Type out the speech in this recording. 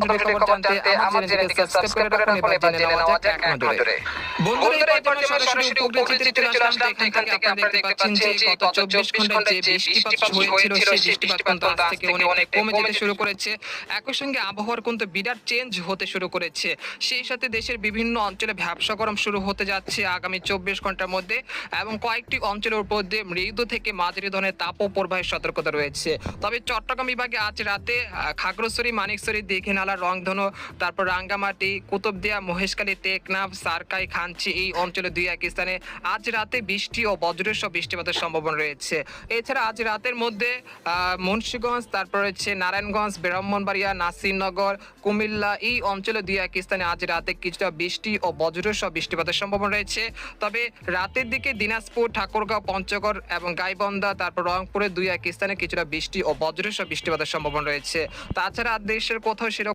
প্রথম খবর জানতে আমার চ্যানেলটিকে সাবস্ক্রাইব করে রাখুন এবার জেনে নেওয়া যাক এক নজরে বন্ধুরা এই পর্যায়ে সরাসরি উপগ্রহ চিত্রে চলে আসলাম এখান থেকে আপনারা দেখতে পাচ্ছেন যে গত চব্বিশ ঘন্টায় যে বৃষ্টিপাত হয়েছিল সেই বৃষ্টিপাত কিন্তু আজ থেকে অনেক কমে যেতে শুরু করেছে। একই সঙ্গে আবহাওয়ার কিন্তু বিরাট চেঞ্জ হতে শুরু করেছে। সেই সাথে দেশের বিভিন্ন অঞ্চলে ভ্যাবসা গরম শুরু হতে যাচ্ছে আগামী চব্বিশ ঘণ্টার মধ্যে এবং কয়েকটি অঞ্চলের উপর দিয়ে মৃদু থেকে মাঝারি ধরনের তাপও প্রবাহের সতর্কতা রয়েছে। তবে চট্টগ্রাম বিভাগে আজ রাতে খাগড়াছড়ি মানিকছড়ি দীঘিনালা রংধনু, তারপর রাঙ্গামাটি, কুতুবদিয়া, মহেশখালী, টেকনাফ, সারকাই খানচি এই অঞ্চলে দুই এক স্থানে আজ রাতে বৃষ্টি ও বজ্রসহ বৃষ্টিপাতের সম্ভাবনা রয়েছে। এছাড়া আজ রাতের মধ্যে মুন্সিগঞ্জ, তারপর হচ্ছে নারায়ণগঞ্জ, ব্রাহ্মণবাড়িয়া নাসিরনগর কুমিল্লা এই অঞ্চলে দুই এক স্থানে আজ রাতে কিছুটা বৃষ্টি ও বজ্রসহ বৃষ্টিপাতের সম্ভাবনা রয়েছে। তবে রাতের দিকে দিনাজপুর, ঠাকুরগাঁও, পঞ্চগড় এবং গাইবন্ধা, তারপর রংপুরে দুই এক স্থানে কিছুটা বৃষ্টি ও বজ্রসহ বৃষ্টিপাতের সম্ভাবনা রয়েছে। তাছাড়া দেশের কোথাও সেরকম